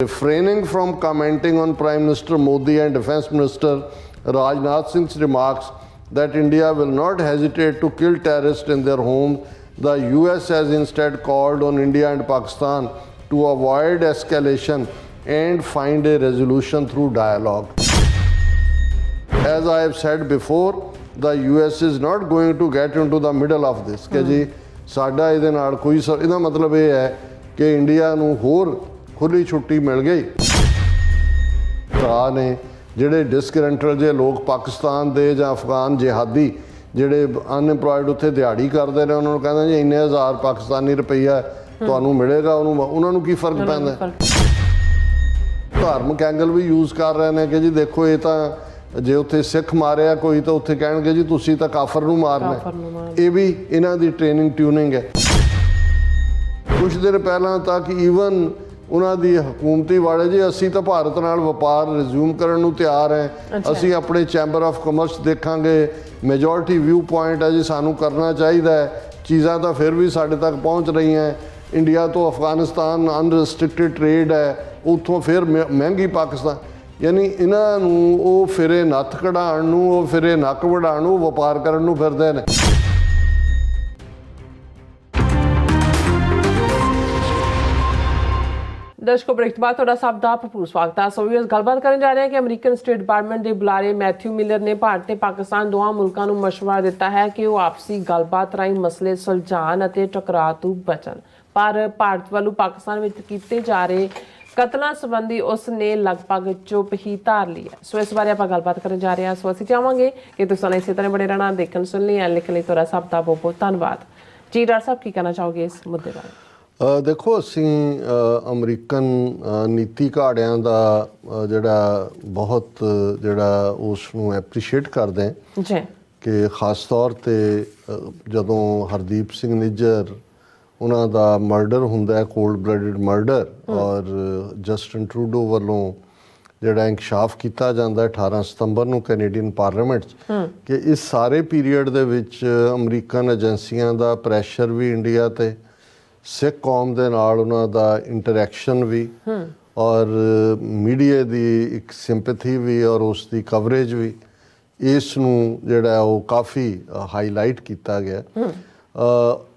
refraining from commenting on Prime Minister Modi and Defense Minister Rajnath Singh's remarks that India will not hesitate to kill terrorists in their homes, the US has instead called on India and Pakistan to avoid escalation and find a resolution through dialogue. As I have said before, the US is not going to get into the middle of this ਕਿ ਜੀ ਸਾਡਾ ਇਹਦੇ ਨਾਲ ਕੋਈ ਇਹਦਾ ਮਤਲਬ ਇਹ ਹੈ ਕਿ ਇੰਡੀਆ ਨੂੰ ਹੋਰ ਖੁੱਲੀ ਛੁੱਟੀ ਮਿਲ ਗਈ ਭਰਾ ਨੇ ਜਿਹੜੇ ਡਿਸਕਰੈਂਟਲ ਜੇ ਲੋਕ ਪਾਕਿਸਤਾਨ ਦੇ ਜਾਂ ਅਫਗਾਨ ਜਿਹਾਦੀ ਜਿਹੜੇ ਅਨਇੰਪਲੋਇਡ ਉੱਥੇ ਦਿਹਾੜੀ ਕਰਦੇ ਨੇ ਉਹਨਾਂ ਨੂੰ ਕਹਿੰਦੇ ਜੀ ਇੰਨੇ ਹਜ਼ਾਰ ਪਾਕਿਸਤਾਨੀ ਰੁਪਈਆ ਤੁਹਾਨੂੰ ਮਿਲੇਗਾ ਉਹਨੂੰ ਉਹਨਾਂ ਨੂੰ ਕੀ ਫ਼ਰਕ ਪੈਂਦਾ? ਧਾਰਮਿਕ ਐਂਗਲ ਵੀ ਯੂਜ਼ ਕਰ ਰਹੇ ਨੇ ਕਿ ਜੀ ਦੇਖੋ ਇਹ ਤਾਂ ਜੇ ਉੱਥੇ ਸਿੱਖ ਮਾਰਿਆ ਕੋਈ ਤਾਂ ਉੱਥੇ ਕਹਿਣਗੇ ਜੀ ਤੁਸੀਂ ਤਾਂ ਕਾਫਰ ਨੂੰ ਮਾਰਨਾ ਹੈ। ਕਾਫਰ ਨੂੰ ਮਾਰਨਾ। ਇਹ ਵੀ ਇਹਨਾਂ ਦੀ ਟ੍ਰੇਨਿੰਗ ਟਿਊਨਿੰਗ ਹੈ ਕੁਝ ਦਿਨ ਪਹਿਲਾਂ ਤੱਕ ਈਵਨ ਉਹਨਾਂ ਦੀ ਹਕੂਮਤੀ ਵਾਲੇ ਜੀ ਅਸੀਂ ਤਾਂ ਭਾਰਤ ਨਾਲ ਵਪਾਰ ਰਿਜ਼ਿਊਮ ਕਰਨ ਨੂੰ ਤਿਆਰ ਹੈ। ਅਸੀਂ ਆਪਣੇ ਚੈਂਬਰ ਆਫ ਕਮਰਸ ਦੇਖਾਂਗੇ। ਮੈਜੋਰਿਟੀ ਵਿਊ ਪੁਆਇੰਟ ਹੈ ਜੀ ਸਾਨੂੰ ਕਰਨਾ ਚਾਹੀਦਾ ਹੈ ਚੀਜ਼ਾਂ ਤਾਂ ਫਿਰ ਵੀ ਸਾਡੇ ਤੱਕ ਪਹੁੰਚ ਰਹੀਆਂ ਇੰਡੀਆ ਤੋਂ ਅਫਗਾਨਿਸਤਾਨ ਅਨਰੈਸਟ੍ਰਿਕਟਡ ਟ੍ਰੇਡ ਹੈ ਉੱਥੋਂ ਫਿਰ ਮਹਿ- ਮਹਿੰਗੀ ਪਾਕਿਸਤਾਨ। ਯਾਨੀ ਇਹਨਾਂ ਨੂੰ ਉਹ ਫਿਰੇ ਨੱਥ ਕਢਾਉਣ ਨੂੰ ਉਹ ਫਿਰੇ ਨੱਕ ਵਢਾਉਣ ਨੂੰ ਵਪਾਰ ਕਰਨ ਨੂੰ ਫਿਰਦੇ ਨੇ। ਦਰਸ਼ਕੋ ਬ੍ਰੇਕ ਤੋਂ ਬਾਅਦ ਤੁਹਾਡਾ ਸਭ ਦਾ ਭਰਪੂਰ ਸਵਾਗਤ ਹੈ। ਸੋ ਵੀ ਗੱਲਬਾਤ ਕਰਨ ਜਾ ਰਹੇ ਹਾਂ ਕਿ ਅਮਰੀਕਨ ਸਟੇਟ ਡਿਪਾਰਟਮੈਂਟ ਦੇ ਬੁਲਾਰੇ ਮੈਥਿਊ ਮਿਲਰ ਨੇ ਭਾਰਤ ਤੇ ਪਾਕਿਸਤਾਨ ਦੋਵਾਂ ਮੁਲਕਾਂ ਨੂੰ ਮਸ਼ਵਰਾ ਦਿੱਤਾ ਹੈ ਕਿ ਉਹ ਆਪਸੀ ਗੱਲਬਾਤ ਰਾਹੀਂ ਮਸਲੇ ਸੁਲਝਾਉਣ ਅਤੇ ਟਕਰਾਅ ਤੋਂ ਬਚਣ। ਪਰ ਭਾਰਤ ਵੱਲੋਂ ਪਾਕਿਸਤਾਨ ਵਿੱਚ ਕੀਤੇ ਜਾ ਰਹੇ ਕਤਲਾਂ ਸੰਬੰਧੀ ਉਸ ਨੇ ਲਗਭਗ ਚੁੱਪ ਹੀ ਧਾਰ ਲਈ ਹੈ। ਸੋ ਇਸ ਬਾਰੇ ਆਪਾਂ ਗੱਲਬਾਤ ਕਰਨ ਜਾ ਰਹੇ ਹਾਂ। ਸੋ ਅਸੀਂ ਚਾਹਾਂਗੇ ਕਿ ਤੁਸੀਂ ਸਾਨੂੰ ਇਸੇ ਤਰ੍ਹਾਂ ਬੜੇ ਰਹਿਣਾ, ਦੇਖਣ ਸੁਣ ਲਈ ਐਂ ਲਿਖਣ ਲਈ ਤੁਹਾਡਾ ਸਭ ਦਾ ਬਹੁਤ ਬਹੁਤ ਧੰਨਵਾਦ। ਜੀ, ਡਾਕਟਰ ਸਾਹਿਬ, ਕੀ ਕਹਿਣਾ ਚਾਹੋਗੇ ਇਸ ਮੁੱਦੇ ਬਾਰੇ? ਦੇਖੋ ਅਸੀਂ ਅਮਰੀਕਨ ਨੀਤੀ ਘਾੜਿਆਂ ਦਾ ਜਿਹੜਾ ਬਹੁਤ ਜਿਹੜਾ ਉਸ ਨੂੰ ਐਪਰੀਸ਼ੀਏਟ ਕਰਦੇ ਹਾਂ। ਜੀ। ਕਿ ਖਾਸ ਤੌਰ ਤੇ ਜਦੋਂ ਹਰਦੀਪ ਸਿੰਘ ਨਿੱਜਰ ਉਹਨਾਂ ਦਾ ਮਰਡਰ ਹੁੰਦਾ ਹੈ ਕੋਲਡ ਬਲੱਡਡ ਮਰਡਰ ਔਰ ਜਸਟਨ ਟਰੂਡੋ ਵੱਲੋਂ ਜਿਹੜਾ ਇਨਕਸ਼ਾਫ ਕੀਤਾ ਜਾਂਦਾ ਹੈ 18 ਸਤੰਬਰ ਨੂੰ ਕੈਨੇਡੀਅਨ ਪਾਰਲੀਮੈਂਟ 'ਚ ਕਿ ਇਸ ਸਾਰੇ ਪੀਰੀਅਡ ਦੇ ਵਿੱਚ ਅਮਰੀਕਨ ਏਜੰਸੀਆਂ ਦਾ ਪ੍ਰੈਸ਼ਰ ਵੀ ਇੰਡੀਆ ਤੇ ਸਿੱਖ ਕੌਮ ਦੇ ਨਾਲ ਉਹਨਾਂ ਦਾ ਇੰਟਰੈਕਸ਼ਨ ਵੀ ਔਰ ਮੀਡੀਆ ਦੀ ਇੱਕ ਸਿੰਪੈਥੀ ਵੀ ਔਰ ਉਸ ਦੀ ਕਵਰੇਜ ਵੀ ਇਸ ਨੂੰ ਜਿਹੜਾ ਉਹ ਕਾਫੀ ਹਾਈਲਾਈਟ ਕੀਤਾ ਗਿਆ।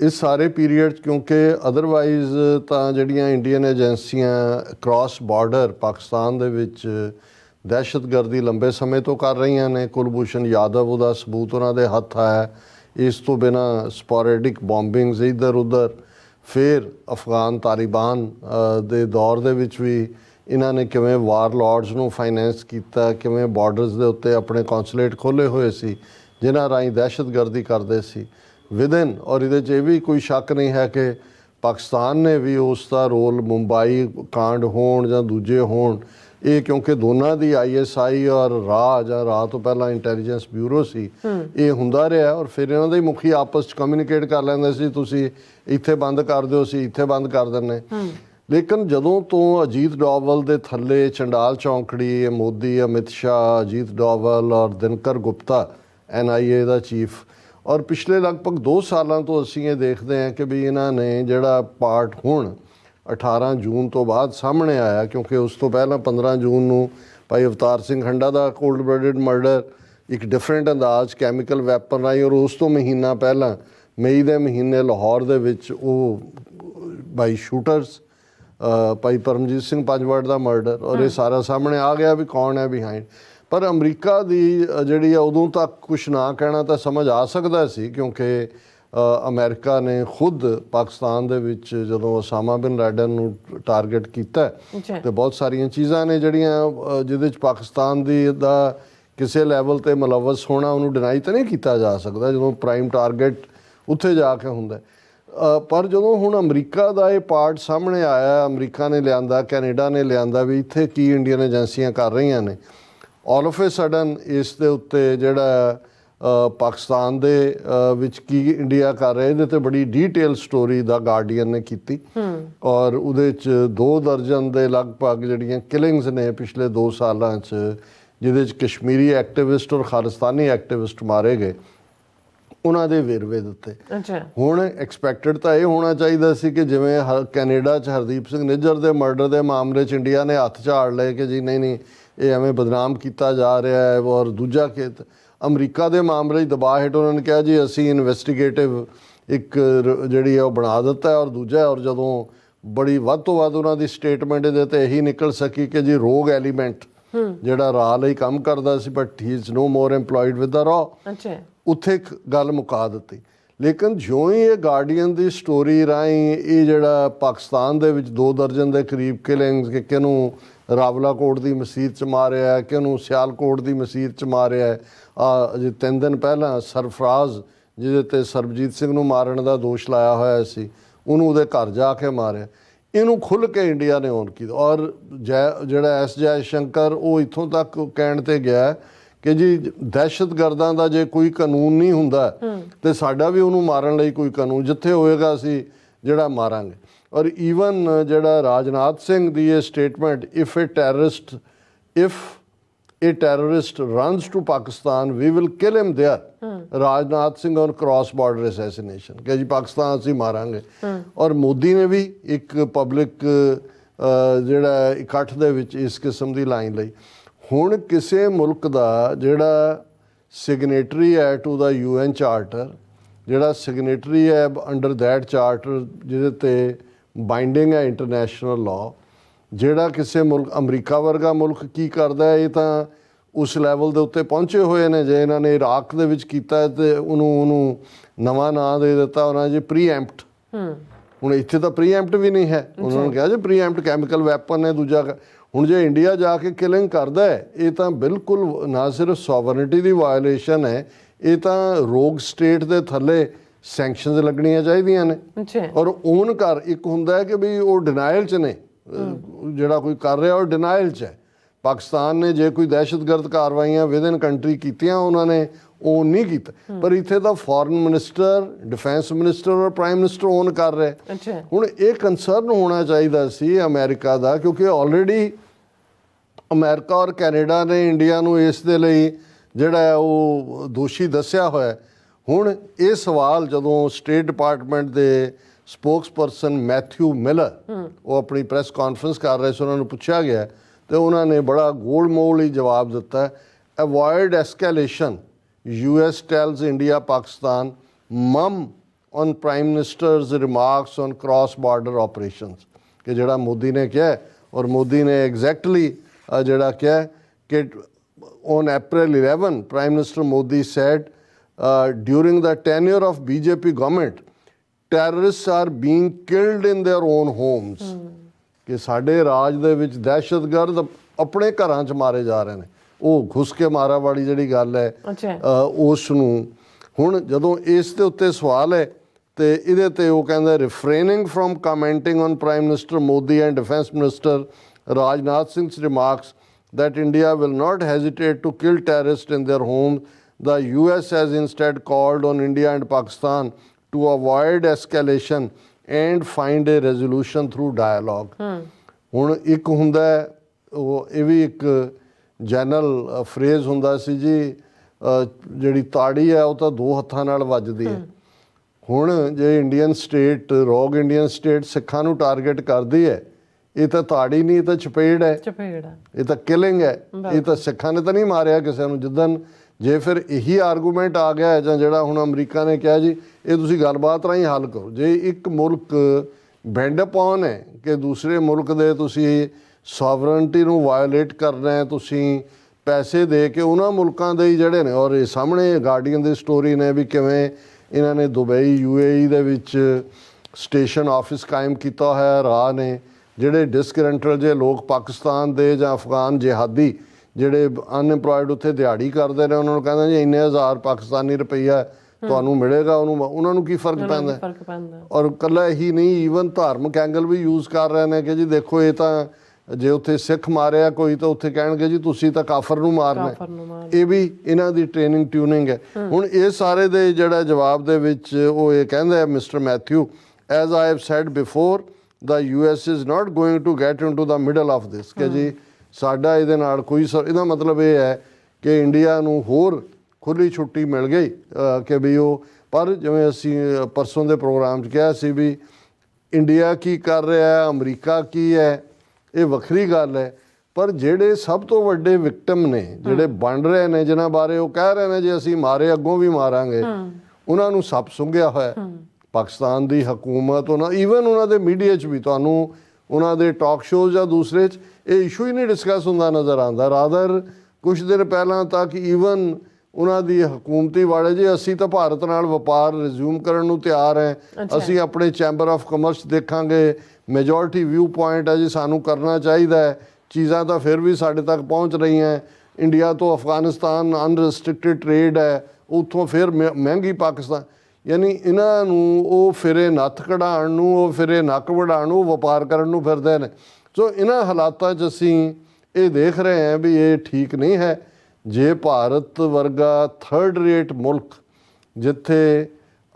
ਇਸ ਸਾਰੇ ਪੀਰੀਅਡ ਕਿਉਂਕਿ ਅਦਰਵਾਈਜ਼ ਤਾਂ ਜਿਹੜੀਆਂ ਇੰਡੀਅਨ ਏਜੰਸੀਆਂ ਕ੍ਰਾਸ ਬਾਰਡਰ ਪਾਕਿਸਤਾਨ ਦੇ ਵਿੱਚ ਦਹਿਸ਼ਤਗਰਦੀ ਲੰਬੇ ਸਮੇਂ ਤੋਂ ਕਰ ਰਹੀਆਂ ਨੇ ਕੁਲਭੂਸ਼ਣ ਯਾਦਵ ਉਹਦਾ ਸਬੂਤ ਉਹਨਾਂ ਦੇ ਹੱਥ ਆਇਆ। ਇਸ ਤੋਂ ਬਿਨਾ ਸਪੋਰੈਡਿਕ ਬੰਬਿੰਗਸ ਇੱਧਰ ਉੱਧਰ ਫਿਰ ਅਫਗਾਨ ਤਾਲਿਬਾਨ ਦੇ ਦੌਰ ਦੇ ਵਿੱਚ ਵੀ ਇਹਨਾਂ ਨੇ ਕਿਵੇਂ ਵਾਰ ਲਾਰਡਸ ਨੂੰ ਫਾਈਨੈਂਸ ਕੀਤਾ, ਕਿਵੇਂ ਬਾਰਡਰਸ ਦੇ ਉੱਤੇ ਆਪਣੇ ਕੌਂਸੂਲੇਟ ਖੋਲੇ ਹੋਏ ਸੀ, ਜਿਨ੍ਹਾਂ ਰਾਹੀਂ ਦਹਿਸ਼ਤਗਰਦੀ ਕਰਦੇ ਸੀ। ਵਿਦਨ ਔਰ ਇਹਦੇ 'ਚ ਇਹ ਵੀ ਕੋਈ ਸ਼ੱਕ ਨਹੀਂ ਹੈ ਕਿ ਪਾਕਿਸਤਾਨ ਨੇ ਵੀ ਉਸ ਦਾ ਰੋਲ ਮੁੰਬਈ ਕਾਂਡ ਹੋਣ ਜਾਂ ਦੂਜੇ ਹੋਣ ਇਹ ਕਿਉਂਕਿ ਦੋਨਾਂ ਦੀ ਆਈਐਸਆਈ ਔਰ ਰਾਹ ਜਾਂ ਰਾਹ ਤੋਂ ਪਹਿਲਾਂ ਇੰਟੈਲੀਜੈਂਸ ਬਿਊਰੋ ਸੀ ਇਹ ਹੁੰਦਾ ਰਿਹਾ ਔਰ ਫਿਰ ਇਹਨਾਂ ਦੇ ਮੁਖੀ ਆਪਸ ਚ ਕਮਿਊਨੀਕੇਟ ਕਰ ਲੈਂਦੇ ਸੀ ਤੁਸੀਂ ਇੱਥੇ ਬੰਦ ਕਰ ਦਿਓ ਸੀ ਇੱਥੇ ਬੰਦ ਕਰ ਦਿੰਨੇ ਲੇਕਿਨ ਜਦੋਂ ਤੋਂ ਅਜੀਤ ਡੋਵਲ ਦੇ ਥੱਲੇ ਚੰਡਾਲ ਚੌਂਕੜੀ ਇਹ ਮੋਦੀ ਅਮਿਤ ਸ਼ਾਹ ਅਜੀਤ ਡੋਵਲ ਔਰ ਦਿਨਕਰ ਗੁਪਤਾ ਐਨਆਈਏ ਦਾ ਚੀਫ ਔਰ ਪਿਛਲੇ ਲਗਭਗ 2 ਸਾਲਾਂ ਤੋਂ ਅਸੀਂ ਇਹ ਦੇਖਦੇ ਹਾਂ ਕਿ ਵੀ ਇਹਨਾਂ ਨੇ ਜਿਹੜਾ ਪਾਰਟ ਹੁਣ 18 ਜੂਨ ਤੋਂ ਬਾਅਦ ਸਾਹਮਣੇ ਆਇਆ ਕਿਉਂਕਿ ਉਸ ਤੋਂ ਪਹਿਲਾਂ 15 ਜੂਨ ਨੂੰ ਭਾਈ ਅਵਤਾਰ ਸਿੰਘ ਖੰਡਾ ਦਾ ਕੋਲਡ ਬਲੱਡਡ ਮਰਡਰ ਇੱਕ ਡਿਫਰੈਂਟ ਅੰਦਾਜ਼ ਕੈਮੀਕਲ ਵੈਪਨ ਰਾਈ ਔਰ ਉਸ ਤੋਂ ਮਹੀਨਾ ਪਹਿਲਾਂ ਮਈ ਦੇ ਮਹੀਨੇ ਲਾਹੌਰ ਦੇ ਵਿੱਚ ਉਹ ਬਾਈ ਸ਼ੂਟਰਸ ਭਾਈ ਪਰਮਜੀਤ ਸਿੰਘ ਪੰਜਵੜ ਦਾ ਮਰਡਰ ਔਰ ਇਹ ਸਾਰਾ ਸਾਹਮਣੇ ਆ ਗਿਆ ਵੀ ਕੌਣ ਹੈ ਬਿਹਾਈਂਡ ਪਰ ਅਮਰੀਕਾ ਦੀ ਜਿਹੜੀ ਆ ਉਦੋਂ ਤੱਕ ਕੁਝ ਨਾ ਕਹਿਣਾ ਤਾਂ ਸਮਝ ਆ ਸਕਦਾ ਸੀ ਕਿਉਂਕਿ ਅਮਰੀਕਾ ਨੇ ਖੁਦ ਪਾਕਿਸਤਾਨ ਦੇ ਵਿੱਚ ਜਦੋਂ ਉਸਾਮਾ ਬਿਨ ਲਾਡਨ ਨੂੰ ਟਾਰਗੇਟ ਕੀਤਾ। ਤੇ ਬਹੁਤ ਸਾਰੀਆਂ ਚੀਜ਼ਾਂ ਨੇ ਜਿਹੜੀਆਂ ਜਿਹਦੇ ਚ ਪਾਕਿਸਤਾਨ ਦੀ ਦਾ ਕਿਸੇ ਲੈਵਲ ਤੇ ਮਲਵਸ ਹੋਣਾ ਉਹਨੂੰ ਡਿਨਾਈ ਤਾਂ ਨਹੀਂ ਕੀਤਾ ਜਾ ਸਕਦਾ ਜਦੋਂ ਪ੍ਰਾਈਮ ਟਾਰਗੇਟ ਉੱਥੇ ਜਾ ਕੇ ਹੁੰਦਾ ਪਰ ਜਦੋਂ ਹੁਣ ਅਮਰੀਕਾ ਦਾ ਇਹ ਪਾਰਟ ਸਾਹਮਣੇ ਆਇਆ ਅਮਰੀਕਾ ਨੇ ਲਿਆਂਦਾ ਕੈਨੇਡਾ ਨੇ ਲਿਆਂਦਾ ਵੀ ਇੱਥੇ ਕੀ ਇੰਡੀਅਨ ਏਜੰਸੀਆਂ ਕਰ ਰਹੀਆਂ ਨੇ ਆਲ ਆਫ ਅ ਸਡਨ ਇਸ ਦੇ ਉੱਤੇ ਜਿਹੜਾ ਪਾਕਿਸਤਾਨ ਦੇ ਵਿੱਚ ਕੀ ਇੰਡੀਆ ਕਰ ਰਿਹਾ ਇਹਦੇ ਤੇ ਬੜੀ ਡੀਟੇਲ ਸਟੋਰੀ ਦਾ ਗਾਰਡੀਅਨ ਨੇ ਕੀਤੀ। ਔਰ ਉਹਦੇ ਚ ਦੋ ਦਰਜਨ ਦੇ ਲਗਭਗ ਜਿਹੜੀਆਂ ਕਿਲਿੰਗਸ ਨੇ ਪਿਛਲੇ 2 ਸਾਲਾਂ ਚ ਜਿਹਦੇ ਚ ਕਸ਼ਮੀਰੀ ਐਕਟਿਵਿਸਟ ਔਰ ਖਾਲਿਸਤਾਨੀ ਐਕਟਿਵਿਸਟ ਮਾਰੇ ਗਏ। ਉਹਨਾਂ ਦੇ ਵੇਰਵੇ ਦਿੱਤੇ ਅੱਛਾ। ਹੁਣ ਐਕਸਪੈਕਟਡ ਤਾਂ ਇਹ ਹੋਣਾ ਚਾਹੀਦਾ ਸੀ ਕਿ ਜਿਵੇਂ ਕੈਨੇਡਾ 'ਚ ਹਰਦੀਪ ਸਿੰਘ ਨਿੱਜਰ ਦੇ ਮਰਡਰ ਦੇ ਮਾਮਲੇ 'ਚ ਇੰਡੀਆ ਨੇ ਹੱਥ ਝਾੜ ਲਏ ਕਿ ਜੀ ਨਹੀਂ ਨਹੀਂ ਇਹ ਐਵੇਂ ਬਦਨਾਮ ਕੀਤਾ ਜਾ ਰਿਹਾ ਹੈ ਔਰ ਦੂਜਾ ਕਿ ਅਮਰੀਕਾ ਦੇ ਮਾਮਲੇ 'ਚ ਦਬਾਅ ਹੇਠ ਉਹਨਾਂ ਨੇ ਕਿਹਾ ਜੀ ਅਸੀਂ ਇਨਵੈਸਟੀਗੇਟਿਵ ਇੱਕ ਜਿਹੜੀ ਹੈ ਉਹ ਬਣਾ ਦਿੱਤਾ ਔਰ ਦੂਜਾ ਔਰ ਜਦੋਂ ਬੜੀ ਵੱਧ ਤੋਂ ਵੱਧ ਉਹਨਾਂ ਦੀ ਸਟੇਟਮੈਂਟ ਇਹਦੇ ਤੇ ਇਹੀ ਨਿਕਲ ਸਕੀ ਕਿ ਜੀ ਰੋਗ ਐਲੀਮੈਂਟ ਜਿਹੜਾ ਰਾਹ ਲਈ ਕੰਮ ਕਰਦਾ ਸੀ but he is no more EMPLOYED with the ਰਾ ਅੱਛਾ। ਉੱਥੇ ਇੱਕ ਗੱਲ ਮੁਕਾ ਦਿੱਤੀ। ਲੇਕਿਨ ਜਿਉਂ ਹੀ ਇਹ ਗਾਰਡੀਅਨ ਦੀ ਸਟੋਰੀ ਰਾਹੀਂ ਇਹ ਜਿਹੜਾ ਪਾਕਿਸਤਾਨ ਦੇ ਵਿੱਚ ਦੋ ਦਰਜਨ ਦੇ ਕਰੀਬ ਕਿਲਿੰਗਸ ਕਿ ਕਿਹਨੂੰ ਰਾਵਲਾਕੋਟ ਦੀ ਮਸਜਿਦ ਚ ਮਾਰਿਆ ਹੈ, ਕਿਹਨੂੰ ਸਿਆਲਕੋਟ ਦੀ ਮਸਜਿਦ ਚ ਮਾਰਿਆ। ਆ ਅਜੇ ਤਿੰਨ ਦਿਨ ਪਹਿਲਾਂ ਸਰਫਰਾਜ਼ ਜਿਹਦੇ ਤੇ ਸਰਬਜੀਤ ਸਿੰਘ ਨੂੰ ਮਾਰਨ ਦਾ ਦੋਸ਼ ਲਾਇਆ ਹੋਇਆ ਸੀ ਉਹਨੂੰ ਉਹਦੇ ਘਰ ਜਾ ਕੇ ਮਾਰਿਆ। ਇਹਨੂੰ ਖੁੱਲ ਕੇ ਇੰਡੀਆ ਨੇ ਔਨ ਕੀਤਾ। ਔਰ ਜੈ- ਜਿਹੜਾ ਐਸ ਜੈ ਸ਼ੰਕਰ ਉਹ ਇੱਥੋਂ ਤੱਕ ਕਹਿਣ ਤੇ ਗਿਆ ਕਿ ਜੀ ਦਹਿਸ਼ਤਗਰਦਾਂ ਦਾ ਜੇ ਕੋਈ ਕਾਨੂੰਨ ਨਹੀਂ ਹੁੰਦਾ ਤੇ ਸਾਡਾ ਵੀ ਉਹਨੂੰ ਮਾਰਨ ਲਈ ਕੋਈ ਕਾਨੂੰਨ ਜਿੱਥੇ ਹੋਏਗਾ ਅਸੀਂ ਜਿਹੜਾ ਮਾਰਾਂਗੇ। ਔਰ ਈਵਨ ਜਿਹੜਾ ਰਾਜਨਾਥ ਸਿੰਘ ਦੀ ਇਹ statement if a terrorist if a terrorist runs to Pakistan we will kill him there. Rajnath Singh ਔਰ ਕ੍ਰਾਸ ਬਾਰਡਰ ਅਸੈਸੀਨੇਸ਼ਨ ਕਿ ਜੀ ਪਾਕਿਸਤਾਨ ਅਸੀਂ ਮਾਰਾਂਗੇ। ਔਰ ਮੋਦੀ ਨੇ ਵੀ ਇੱਕ ਪਬਲਿਕ ਜਿਹੜਾ ਇਕੱਠ ਦੇ ਵਿੱਚ ਇਸ ਕਿਸਮ ਦੀ ਲਾਈਨ ਲਈ। ਹੁਣ ਕਿਸੇ ਮੁਲਕ ਦਾ ਜਿਹੜਾ ਸਿਗਨੇਟਰੀ ਹੈ ਟੂ ਦਾ ਯੂਐਨ ਚਾਰਟਰ ਜਿਹੜਾ ਸਿਗਨੇਟਰੀ ਹੈ ਅੰਡਰ ਥੈਟ ਚਾਰਟਰ ਜਿਹਦੇ ਤੇ ਬਾਈਂਡਿੰਗ ਹੈ ਇੰਟਰਨੈਸ਼ਨਲ ਲਾਅ ਜਿਹੜਾ ਕਿਸੇ ਮੁਲਕ ਅਮਰੀਕਾ ਵਰਗਾ ਮੁਲਕ ਕੀ ਕਰਦਾ ਹੈ ਇਹ ਤਾਂ ਉਸ ਲੈਵਲ ਦੇ ਉੱਤੇ ਪਹੁੰਚੇ ਹੋਏ ਨੇ ਜੇ ਇਹਨਾਂ ਨੇ ਇਰਾਕ ਦੇ ਵਿੱਚ ਕੀਤਾ ਤੇ ਉਹਨੂੰ ਉਹਨੂੰ ਨਵਾਂ ਨਾਂ ਦੇ ਦਿੱਤਾ ਉਹਨਾਂ ਜੀ ਪ੍ਰੀਐਮਪਟ ਹੂੰ। ਹੁਣ ਇੱਥੇ ਤਾਂ ਪ੍ਰੀਐਮਪਟ ਵੀ ਨਹੀਂ ਹੈ। ਉਹਨਾਂ ਨੇ ਕਿਹਾ ਜੇ ਪ੍ਰੀਐਮਪਟ ਕੈਮੀਕਲ ਵੈਪਨ ਹੈ ਦੂਜਾ ਹੁਣ ਜੇ ਇੰਡੀਆ ਜਾ ਕੇ ਕਿਲਿੰਗ ਕਰਦਾ ਹੈ ਇਹ ਤਾਂ ਬਿਲਕੁਲ ਨਾ ਸਿਰਫ ਸੋਵਰਨਿਟੀ ਦੀ ਵਾਇਓਲੇਸ਼ਨ ਹੈ ਇਹ ਤਾਂ ਰੋਗ ਸਟੇਟ ਦੇ ਥੱਲੇ ਸੈਂਕਸ਼ਨਸ ਲੱਗਣੀਆਂ ਚਾਹੀਦੀਆਂ ਨੇ। ਅੱਛਾ। ਔਰ ਓਨ ਕਰ ਇੱਕ ਹੁੰਦਾ ਹੈ ਕਿ ਵੀ ਉਹ ਡਿਨਾਈਲ ਚ ਨੇ। ਜਿਹੜਾ ਕੋਈ ਕਰ ਰਿਹਾ ਉਹ ਡਿਨਾਈਲ ਚ ਹੈ। ਪਾਕਿਸਤਾਨ ਨੇ ਜੇ ਕੋਈ ਦਹਿਸ਼ਤਗਰਦ ਕਾਰਵਾਈਆਂ ਵਿਦਨ ਕੰਟਰੀ ਕੀਤੀਆਂ ਉਹਨਾਂ ਨੇ ਉਹ ਨਹੀਂ ਕੀਤਾ। ਪਰ ਇੱਥੇ ਤਾਂ ਫੋਰਨ ਮਿਨਿਸਟਰ ਡਿਫੈਂਸ ਮਿਨਿਸਟਰ ਔਰ ਪ੍ਰਾਈਮ ਮਿਨਿਸਟਰ ਓਨ ਕਰ ਰਹੇ। ਅੱਛਾ। ਹੁਣ ਇਹ ਕੰਸਰਨ ਹੋਣਾ ਚਾਹੀਦਾ ਸੀ ਅਮਰੀਕਾ ਦਾ ਕਿਉਂਕਿ ਆਲਰੇਡੀ ਅਮਰੀਕਾ ਔਰ ਕੈਨੇਡਾ ਨੇ ਇੰਡੀਆ ਨੂੰ ਇਸ ਦੇ ਲਈ ਜਿਹੜਾ ਉਹ ਦੋਸ਼ੀ ਦੱਸਿਆ ਹੋਇਆ ਹੈ। ਹੁਣ ਇਹ ਸਵਾਲ ਜਦੋਂ ਸਟੇਟ ਡਿਪਾਰਟਮੈਂਟ ਦੇ ਸਪੋਕਸਪਰਸਨ ਮੈਥਿਊ ਮਿਲਰ ਉਹ ਆਪਣੀ ਪ੍ਰੈਸ ਕਾਨਫਰੰਸ ਕਰ ਰਹੇ ਸੀ ਉਹਨਾਂ ਨੂੰ ਪੁੱਛਿਆ ਗਿਆ ਤੇ ਉਹਨਾਂ ਨੇ ਬੜਾ ਗੋਲਮੋਲ ਹੀ ਜਵਾਬ ਦਿੱਤਾ avoid escalation US tells India Pakistan mum on prime ministers remarks on cross border operations ਕਿ ਜਿਹੜਾ ਮੋਦੀ ਨੇ ਕਿਹਾ ਔਰ ਮੋਦੀ ਨੇ ਐਗਜ਼ੈਕਟਲੀ ਜਿਹੜਾ ਕਿਹਾ ਕਿ on April 11 Prime Minister Modi said uh, during the tenure of BJP government terrorists are being killed in their own homes ਕਿ ਸਾਡੇ ਰਾਜ ਦੇ ਵਿੱਚ ਦਹਿਸ਼ਤਗਰਦ ਆਪਣੇ ਘਰਾਂ 'ਚ ਮਾਰੇ ਜਾ ਰਹੇ ਨੇ ਉਹ ਘੁਸ ਕੇ ਮਾਰਾ ਵਾਲੀ ਜਿਹੜੀ ਗੱਲ ਹੈ ਉਸ ਨੂੰ ਹੁਣ ਜਦੋਂ ਇਸ ਦੇ ਉੱਤੇ ਸਵਾਲ ਹੈ ਤੇ ਇਹਦੇ ਤੇ ਉਹ ਕਹਿੰਦਾ refraining from commenting on prime minister Modi and defence minister Rajnath Singh's remarks that India will not hesitate to kill terrorists in their homes. The US has instead called on India and Pakistan to avoid escalation and find a resolution through dialogue. ਹੁਣ ਇੱਕ ਹੁੰਦਾ ਹੈ, ਉਹ ਇਹ ਵੀ ਇੱਕ general phrase ਹੁੰਦਾ ਸੀ ਜੀ ਜਿਹੜੀ ਤਾੜੀ ਹੈ ਉਹ ਤਾਂ ਦੋ ਹੱਥਾਂ ਨਾਲ ਵੱਜਦੀ ਹੈ। ਹੁਣ ਜੇ Indian state rogue Indian state ਸਿੱਖਾਂ ਨੂੰ ਟਾਰਗੇਟ ਕਰਦੀ ਹੈ ਇਹ ਤਾਂ ਤਾੜੀ ਨਹੀਂ ਇਹ ਤਾਂ ਚਪੇੜ ਹੈ। ਚਪੇੜਾ ਇਹ ਤਾਂ ਕਿਲਿੰਗ ਹੈ। ਇਹ ਤਾਂ ਸਿੱਖਾਂ ਨੇ ਤਾਂ ਨਹੀਂ ਮਾਰਿਆ ਕਿਸੇ ਨੂੰ ਜਿੱਦਨ ਜੇ ਫਿਰ ਇਹੀ ਆਰਗੂਮੈਂਟ ਆ ਗਿਆ ਜਾਂ ਜਿਹੜਾ ਹੁਣ ਅਮਰੀਕਾ ਨੇ ਕਿਹਾ ਜੀ, ਇਹ ਤੁਸੀਂ ਗੱਲਬਾਤ ਰਾਹੀਂ ਹੱਲ ਕਰੋ। ਜੇ ਇੱਕ ਮੁਲਕ ਬੈਂਡ ਅਪਨ ਹੈ ਕਿ ਦੂਸਰੇ ਮੁਲਕ ਦੇ ਤੁਸੀਂ ਸੋਵਰਨਟੀ ਨੂੰ ਵਾਇਓਲੇਟ ਕਰਨਾ ਹੈ, ਤੁਸੀਂ ਪੈਸੇ ਦੇ ਕੇ ਉਹਨਾਂ ਮੁਲਕਾਂ ਦੇ ਹੀ ਜਿਹੜੇ ਨੇ, ਔਰ ਇਹ ਸਾਹਮਣੇ ਗਾਰਡੀਅਨ ਦੀ ਸਟੋਰੀ ਨੇ ਵੀ ਕਿਵੇਂ ਇਹਨਾਂ ਨੇ ਦੁਬਈ ਯੂਏਈ ਦੇ ਵਿੱਚ ਸਟੇਸ਼ਨ ਆਫਿਸ ਕਾਇਮ ਕੀਤਾ ਹੋਇਆ ਰਾਹ ਨੇ, ਜਿਹੜੇ ਡਿਸਕਰੈਂਟਲ ਜੇ ਲੋਕ ਪਾਕਿਸਤਾਨ ਦੇ ਜਾਂ ਅਫਗਾਨ ਜਿਹਾਦੀ ਜਿਹੜੇ ਅਨਐਮਪਲੋਇਡ ਉੱਥੇ ਦਿਹਾੜੀ ਕਰਦੇ ਨੇ ਉਹਨਾਂ ਨੂੰ ਕਹਿੰਦੇ ਜੀ ਇੰਨੇ ਹਜ਼ਾਰ ਪਾਕਿਸਤਾਨੀ ਰੁਪਈਆ ਤੁਹਾਨੂੰ ਮਿਲੇਗਾ ਉਹਨੂੰ ਉਹਨਾਂ ਨੂੰ ਕੀ ਫ਼ਰਕ ਪੈਂਦਾ? ਔਰ ਕੱਲਾ ਇਹੀ ਨਹੀਂ ਈਵਨ ਧਾਰਮਿਕ ਐਂਗਲ ਵੀ ਯੂਜ਼ ਕਰ ਰਹੇ ਨੇ ਕਿ ਜੀ ਦੇਖੋ ਇਹ ਤਾਂ ਜੇ ਉੱਥੇ ਸਿੱਖ ਮਾਰਿਆ ਕੋਈ ਤਾਂ ਉੱਥੇ ਕਹਿਣਗੇ ਜੀ ਤੁਸੀਂ ਤਾਂ ਕਾਫਰ ਨੂੰ ਮਾਰਨਾ ਇਹ ਵੀ ਇਹਨਾਂ ਦੀ ਟ੍ਰੇਨਿੰਗ ਟਿਊਨਿੰਗ ਹੈ। ਹੁਣ ਇਹ ਸਾਰੇ ਦੇ ਜਿਹੜਾ ਜਵਾਬ ਦੇ ਵਿੱਚ ਉਹ ਇਹ ਕਹਿੰਦਾ ਹੈ mister Matthew as I have said before the US is not going to get into the middle of this ਕਿ ਜੀ ਸਾਡਾ ਇਹਦੇ ਨਾਲ ਕੋਈ ਇਹਦਾ ਮਤਲਬ ਇਹ ਹੈ ਕਿ ਇੰਡੀਆ ਨੂੰ ਹੋਰ ਖੁੱਲੀ ਛੁੱਟੀ ਮਿਲ ਗਈ ਕਿ ਵੀ ਉਹ ਪਰ ਜਿਵੇਂ ਅਸੀਂ ਪਰਸੋਂ ਦੇ ਪ੍ਰੋਗਰਾਮ 'ਚ ਕਿਹਾ ਸੀ ਵੀ ਇੰਡੀਆ ਕੀ ਕਰ ਰਿਹਾ ਹੈ ਅਮਰੀਕਾ ਕੀ ਹੈ ਇਹ ਵੱਖਰੀ ਗੱਲ ਹੈ। ਪਰ ਜਿਹੜੇ ਸਭ ਤੋਂ ਵੱਡੇ ਵਿਕਟਮ ਨੇ ਜਿਹੜੇ ਬਣ ਰਹੇ ਨੇ ਜਿਨ੍ਹਾਂ ਬਾਰੇ ਉਹ ਕਹਿ ਰਹੇ ਨੇ ਜੇ ਅਸੀਂ ਮਾਰੇ ਅੱਗੋਂ ਵੀ ਮਾਰਾਂਗੇ ਉਹਨਾਂ ਨੂੰ ਸੱਪ ਸੁੰਘਿਆ ਹੋਇਆ। ਪਾਕਿਸਤਾਨ ਦੀ ਹਕੂਮਤ ਉਹਨਾਂ ਈਵਨ ਉਹਨਾਂ ਦੇ ਮੀਡੀਆ 'ਚ ਵੀ ਤੁਹਾਨੂੰ ਉਹਨਾਂ ਦੇ ਟਾਕ ਸ਼ੋਜ਼ ਜਾਂ ਦੂਸਰੇ 'ਚ ਇਹ ਇਸ਼ੂ ਹੀ ਨਹੀਂ ਡਿਸਕਸ ਹੁੰਦਾ ਨਜ਼ਰ ਆਉਂਦਾ। ਰਾਦਰ ਕੁਝ ਦਿਨ ਪਹਿਲਾਂ ਤੱਕ ਈਵਨ ਉਹਨਾਂ ਦੀ ਹਕੂਮਤੀ ਵਾਲੇ ਜੀ ਅਸੀਂ ਤਾਂ ਭਾਰਤ ਨਾਲ ਵਪਾਰ ਰਿਜ਼ਿਊਮ ਕਰਨ ਨੂੰ ਤਿਆਰ ਹੈ ਅਸੀਂ ਆਪਣੇ ਚੈਂਬਰ ਆਫ ਕਮਰਸ ਦੇਖਾਂਗੇ ਮੈਜੋਰਿਟੀ ਵਿਊ ਪੁਆਇੰਟ ਹੈ ਜੀ ਸਾਨੂੰ ਕਰਨਾ ਚਾਹੀਦਾ ਹੈ। ਚੀਜ਼ਾਂ ਤਾਂ ਫਿਰ ਵੀ ਸਾਡੇ ਤੱਕ ਪਹੁੰਚ ਰਹੀਆਂ ਇੰਡੀਆ ਤੋਂ ਅਫਗਾਨਿਸਤਾਨ ਅਨਰੈਸਟ੍ਰਿਕਟਡ ਟ੍ਰੇਡ ਹੈ ਉੱਥੋਂ ਫਿਰ ਮਹਿ- ਮਹਿੰਗੀ ਪਾਕਿਸਤਾਨ ਯਾਨੀ ਇਹਨਾਂ ਨੂੰ ਉਹ ਫਿਰੇ ਨੱਥ ਕਢਾਉਣ ਨੂੰ ਉਹ ਫਿਰੇ ਨੱਕ ਵਢਾਉਣ ਨੂੰ ਵਪਾਰ ਕਰਨ ਨੂੰ ਫਿਰਦੇ ਨੇ। ਸੋ ਇਹਨਾਂ ਹਾਲਾਤਾਂ 'ਚ ਅਸੀਂ ਇਹ ਦੇਖ ਰਹੇ ਹਾਂ ਵੀ ਇਹ ਠੀਕ ਨਹੀਂ ਹੈ। ਜੇ ਭਾਰਤ ਵਰਗਾ ਥਰਡ ਰੇਟ ਮੁਲਕ ਜਿੱਥੇ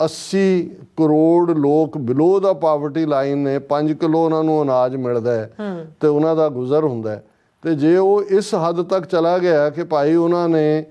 80 ਕਰੋੜ ਲੋਕ ਬਿਲੋ ਦਾ ਪਾਵਰਟੀ ਲਾਈਨ ਨੇ 5 ਕਿਲੋ ਉਹਨਾਂ ਨੂੰ ਅਨਾਜ ਮਿਲਦਾ ਹੈ। ਤੇ ਉਹਨਾਂ ਦਾ ਗੁਜ਼ਰ ਹੁੰਦਾ ਹੈ। ਤੇ ਜੇ ਉਹ ਇਸ ਹੱਦ ਤੱਕ ਚਲਾ ਗਿਆ ਕਿ ਭਾਈ ਉਹਨਾਂ ਨੇ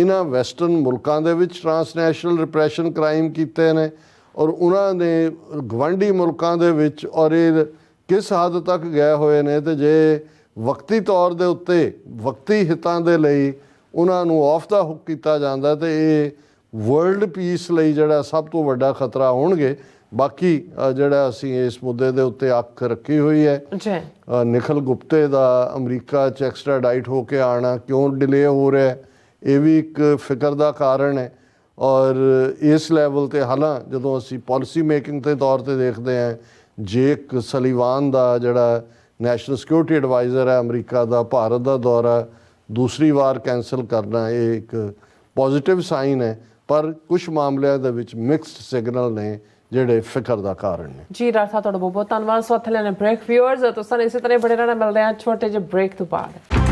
ਇਹਨਾਂ ਵੈਸਟਰਨ ਮੁਲਕਾਂ ਦੇ ਵਿੱਚ ਟਰਾਂਸਨੈਸ਼ਨਲ ਰਿਪਰੈਸ਼ਨ ਕ੍ਰਾਈਮ ਕੀਤੇ ਨੇ ਔਰ ਉਹਨਾਂ ਨੇ ਗਵਾਂਢੀ ਮੁਲਕਾਂ ਦੇ ਵਿੱਚ ਔਰ ਇਹ ਕਿਸ ਹੱਦ ਤੱਕ ਗਏ ਹੋਏ ਨੇ ਤੇ ਜੇ ਵਕਤੀ ਤੌਰ ਦੇ ਉੱਤੇ ਵਕਤੀ ਹਿੱਤਾਂ ਦੇ ਲਈ ਉਹਨਾਂ ਨੂੰ ਆਫ ਦਾ ਹੁੱਕ ਕੀਤਾ ਜਾਂਦਾ ਤੇ ਇਹ ਵਰਲਡ ਪੀਸ ਲਈ ਜਿਹੜਾ ਸਭ ਤੋਂ ਵੱਡਾ ਖਤਰਾ ਹੋਣਗੇ। ਬਾਕੀ ਜਿਹੜਾ ਅਸੀਂ ਇਸ ਮੁੱਦੇ ਦੇ ਉੱਤੇ ਅੱਖ ਰੱਖੀ ਹੋਈ ਹੈ। ਜੀ ਨਿਖਲ ਗੁਪਤੇ ਦਾ ਅਮਰੀਕਾ ਚ ਐਕਸਟ੍ਰਾਡਾਈਟ ਹੋ ਕੇ ਆਣਾ ਕਿਉਂ ਡਿਲੇ ਹੋ ਰਿਹਾ ਹੈ, ਇਹ ਵੀ ਇੱਕ ਫਿਕਰ ਦਾ ਕਾਰਨ ਹੈ ਔਰ ਇਸ ਲੈਵਲ ਤੇ ਹਾਲਾਂ ਜਦੋਂ ਅਸੀਂ ਪਾਲਿਸੀ ਮੇਕਿੰਗ ਦੇ ਤੌਰ ਤੇ ਦੇਖਦੇ ਹਾਂ ਜੇਕ ਸਲੀਵਾਨ ਦਾ ਜਿਹੜਾ ਨੈਸ਼ਨਲ ਸਿਕਿਉਰਿਟੀ ਐਡਵਾਈਜ਼ਰ ਹੈ ਅਮਰੀਕਾ ਦਾ, ਭਾਰਤ ਦਾ ਦੌਰਾ ਦੂਸਰੀ ਵਾਰ ਕੈਨਸਲ ਕਰਨਾ, ਇਹ ਇੱਕ ਪੋਜ਼ਿਟਿਵ ਸਾਈਨ ਹੈ, ਪਰ ਕੁਝ ਮਾਮਲਿਆਂ ਦੇ ਵਿੱਚ ਮਿਕਸਡ ਸਿਗਨਲ ਨੇ ਜਿਹੜੇ ਫਿਕਰ ਦਾ ਕਾਰਨ ਨੇ। ਜੀ ਡਾਕਟਰ ਸਾਹਿਬ, ਤੁਹਾਡਾ ਬਹੁਤ ਬਹੁਤ ਧੰਨਵਾਦ। ਸੋ ਇੱਥੇ ਲੈਣੇ ਬ੍ਰੇਕ ਵਿਊਅਰਸ ਤੁਸੀਂ ਇਸੇ ਤਰ੍ਹਾਂ ਬੜੇ ਰਹਿਣਾ। ਮਿਲਦੇ ਆ ਛੋਟੇ ਜਿਹੇ ਬ੍ਰੇਕ ਤੋਂ ਬਾਅਦ।